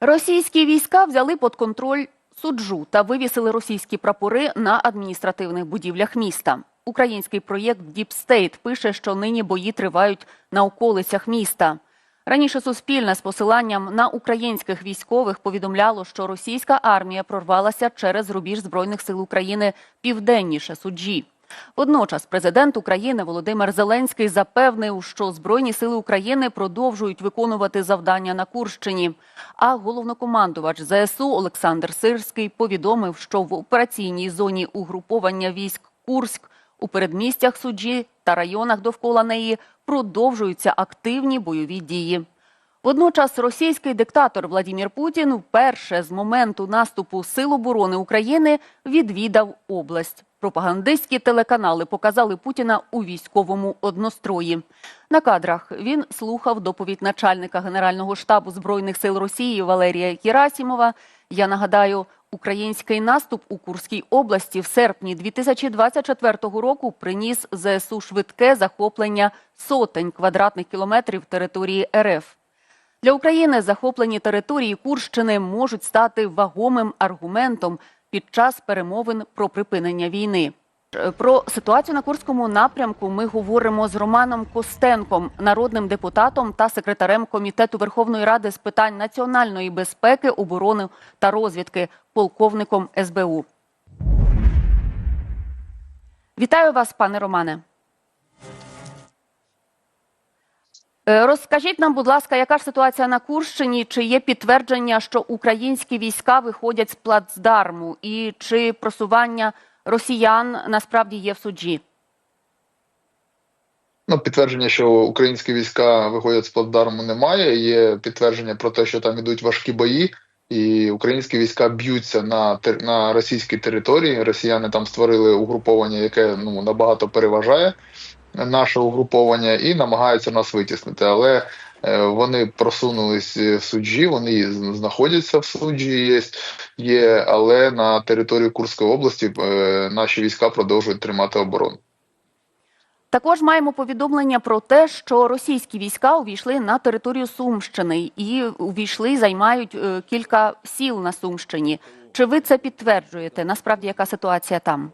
Російські війська взяли під контроль суджу та вивісили російські прапори на адміністративних будівлях міста. Український проєкт Deep State пише, що нині бої тривають на околицях міста. Раніше Суспільне з посиланням на українських військових повідомляло, що російська армія прорвалася через рубіж Збройних сил України південніше суджі. Водночас президент України Володимир Зеленський запевнив, що Збройні сили України продовжують виконувати завдання на Курщині. А головнокомандувач ЗСУ Олександр Сирський повідомив, що в операційній зоні угруповання військ Курськ у передмістях суджі та районах довкола неї продовжуються активні бойові дії. Водночас російський диктатор Владімір Путін вперше з моменту наступу Сил оборони України відвідав область. Пропагандистські телеканали показали Путіна у військовому однострої. На кадрах він слухав доповідь начальника Генерального штабу Збройних сил Росії Валерія Герасімова. Я нагадаю, український наступ у Курській області в серпні 2024 року приніс ЗСУ швидке захоплення сотень квадратних кілометрів території РФ. Для України захоплені території Курщини можуть стати вагомим аргументом під час перемовин про припинення війни. Е, Про ситуацію на Курському напрямку ми говоримо з Романом Костенком, народним депутатом та секретарем комітету Верховної Ради з питань національної безпеки, оборони та розвідки, полковником СБУ. Вітаю вас, пане Романе. Розкажіть нам, будь ласка, яка ж ситуація на Курщині? Чи є підтвердження, що українські війська виходять з плацдарму, і чи просування росіян насправді є в суджі? Ну, підтвердження, що українські війська виходять з плацдарму, немає. Є підтвердження про те, що там ідуть важкі бої, і українські війська б'ються на на російській території. Росіяни там створили угруповання, яке ну набагато переважає наше угруповання, і намагаються нас витіснити. Але е, вони просунулись в суджі, вони знаходяться в суджі. Є, є але на території Курської області е, наші війська продовжують тримати оборону. Також маємо повідомлення про те, що російські війська увійшли на територію Сумщини і увійшли займають е, кілька сіл на Сумщині. Чи ви це підтверджуєте? Насправді, яка ситуація там?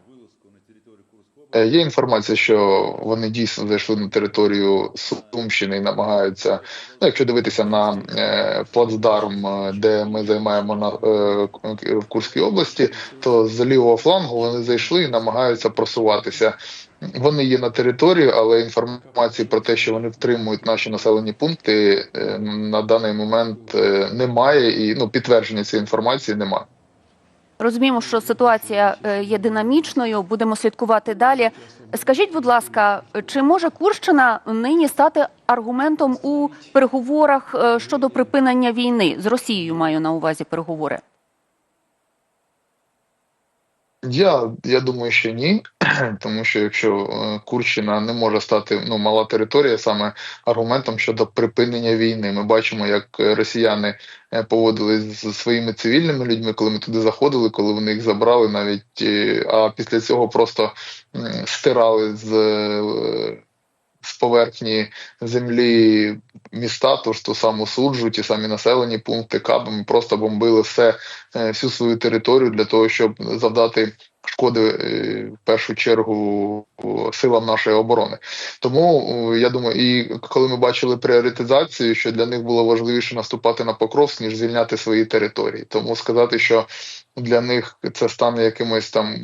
Е, Є інформація, що вони дійсно зайшли на територію Сумщини і намагаються. Ну, якщо дивитися на е, плацдарм, е, де ми займаємо на е, в Курській області, то з лівого флангу вони зайшли і намагаються просуватися. Вони є на території, але інформації про те, що вони втримують наші населені пункти, е, на даний момент е, немає, і ну підтвердження цієї інформації немає. Розуміємо, що ситуація е, є динамічною. Будемо слідкувати далі. Скажіть, будь ласка, чи може Курщина нині стати аргументом у переговорах е, щодо припинення війни з Росією? Маю на увазі переговори. Я, я думаю, що ні, тому що якщо е, Курщина не може стати ну мала територія саме аргументом щодо припинення війни. Ми бачимо, як росіяни е, поводились з своїми цивільними людьми, коли ми туди заходили, коли вони їх забрали, навіть е, а після цього просто стирали з. Е, З поверхні землі міста, тож ту саму суджу, ті самі населені пункти, кабами просто бомбили все, е, всю свою територію для того, щоб завдати шкоди е, в першу чергу силам нашої оборони. Тому е, я думаю, і коли ми бачили пріоритизацію, що для них було важливіше наступати на Покровськ, ніж звільняти свої території. Тому сказати, що для них це стане якимось там.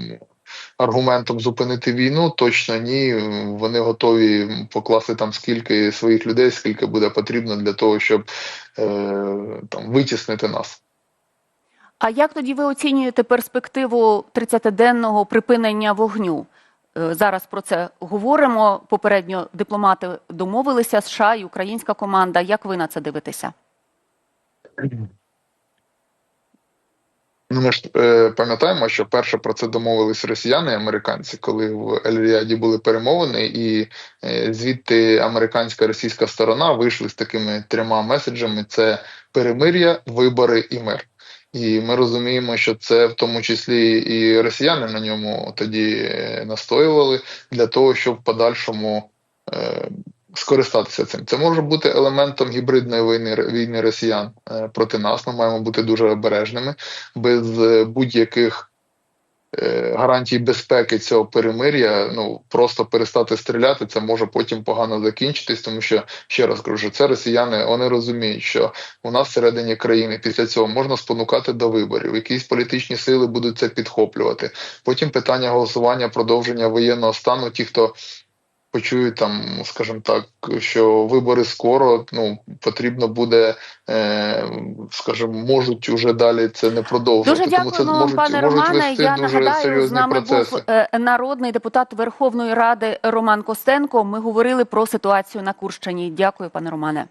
Аргументом зупинити війну точно ні. Вони готові покласти там скільки своїх людей, скільки буде потрібно для того, щоб е, там витіснити нас. А як тоді ви оцінюєте перспективу 30-денного припинення вогню? Е, Зараз про це говоримо. Попередньо дипломати домовилися США і українська команда. Як ви на це дивитеся? Ну, ми ж е, пам'ятаємо, що перше про це домовились росіяни і американці, коли в Ель-Ріаді були перемовини, і е, звідти американська і російська сторона вийшли з такими трьома меседжами: це перемир'я, вибори і мир. І ми розуміємо, що це в тому числі і росіяни на ньому тоді е, настоювали для того, щоб в подальшому е, скористатися цим. Це може бути елементом гібридної війни війни росіян е, проти нас. Ми маємо бути дуже обережними без е, будь-яких е, гарантій безпеки цього перемир'я. Ну просто перестати стріляти, це може потім погано закінчитись, тому що ще раз кажу, це росіяни вони розуміють, що у нас всередині країни після цього можна спонукати до виборів. Якісь політичні сили будуть це підхоплювати. Потім питання голосування, продовження воєнного стану. Ті, хто почують там, скажімо так, що вибори скоро, ну потрібно буде, е, скажімо, можуть уже далі це не продовжувати. Дуже тому це можуть, пане можуть Романе. Я нагадаю, з нами процеси. був е, народний депутат Верховної Ради Роман Костенко. Ми говорили про ситуацію на Курщині. Дякую, пане Романе.